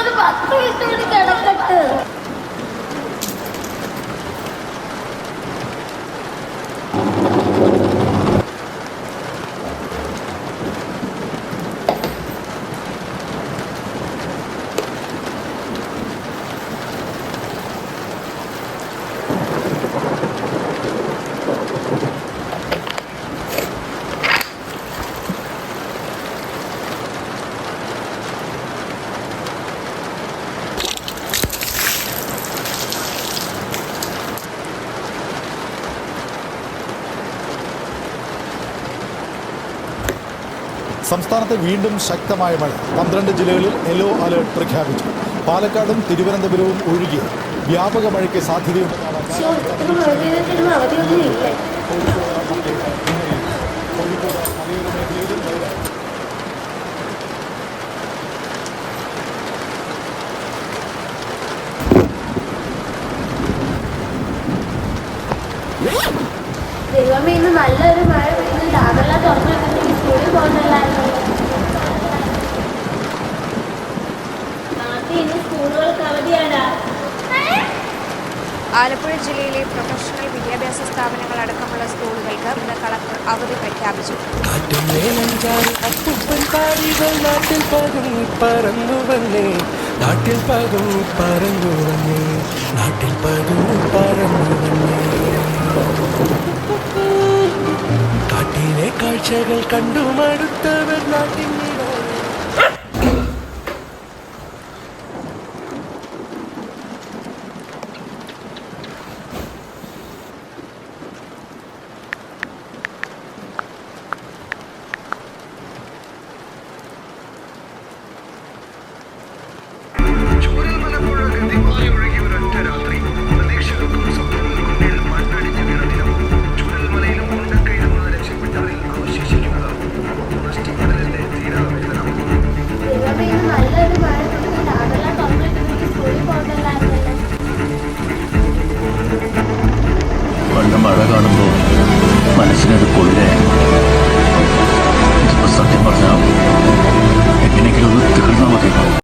ഒരു പത്ത് മിനിറ്റ് കൂടി കിടക്കട്ടെ. സംസ്ഥാനത്ത് വീണ്ടും ശക്തമായ മഴ. പന്ത്രണ്ട് ജില്ലകളിൽ യെല്ലോ അലേർട്ട് പ്രഖ്യാപിച്ചു. പാലക്കാടും തിരുവനന്തപുരവും ഒഴികെ വ്യാപക മഴയ്ക്ക് സാധ്യതയുണ്ടെന്നാണ് ദൈവമേ ഇന്ന് നല്ലൊരു മഴ പെയ്ത് ഡാമെല്ലാം തുറന്നു വെച്ചിട്ട് സ്കൂളിൽ പോകുന്നില്ലായിരുന്നു നാട്ടിൽ ഇന്ന് സ്കൂളുകൾക്ക് അവധിയാടാ ആലപ്പുഴ ജില്ലയിലെ പ്രൊഫഷണൽ വിദ്യാഭ്യാസ സ്ഥാപനങ്ങൾ അടക്കമുള്ള സ്കൂളുകൾക്ക് ഇന്ന് കളക്ടർ അവധി പ്രഖ്യാപിച്ചു. നാട്ടിൽ നാട്ടിൽ കാഴ്ചകൾ കണ്ടു മടുത്തവർ നാട്ടിൽ